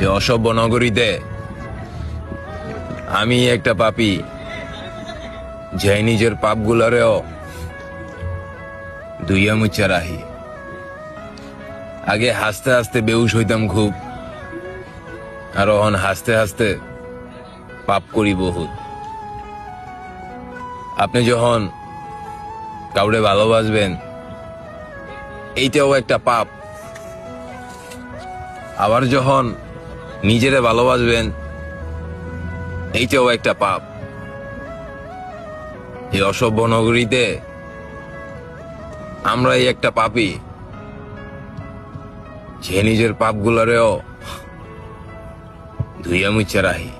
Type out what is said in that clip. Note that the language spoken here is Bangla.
এই অসভ্য নগরীতে আমি একটা পাপি যে নিজের পাপগুলারেও দুইয়া মুচ্চা রাহি আগে হাসতে হাসতে বেউস হইতাম খুব, আর অহন হাসতে হাসতে পাপ করি বহুত। আপনি যখন কাউরে ভালোবাসবেন, এইটাও একটা পাপ। আবার যখন নিজেরে ভালোবাসবেন, এইটাও একটা পাপ। এই অসভ্য নগরীতে আমরাই একটা পাপি। যে নিজের পাপগুলারেও ধুইয়া মুচ্ছে রাহি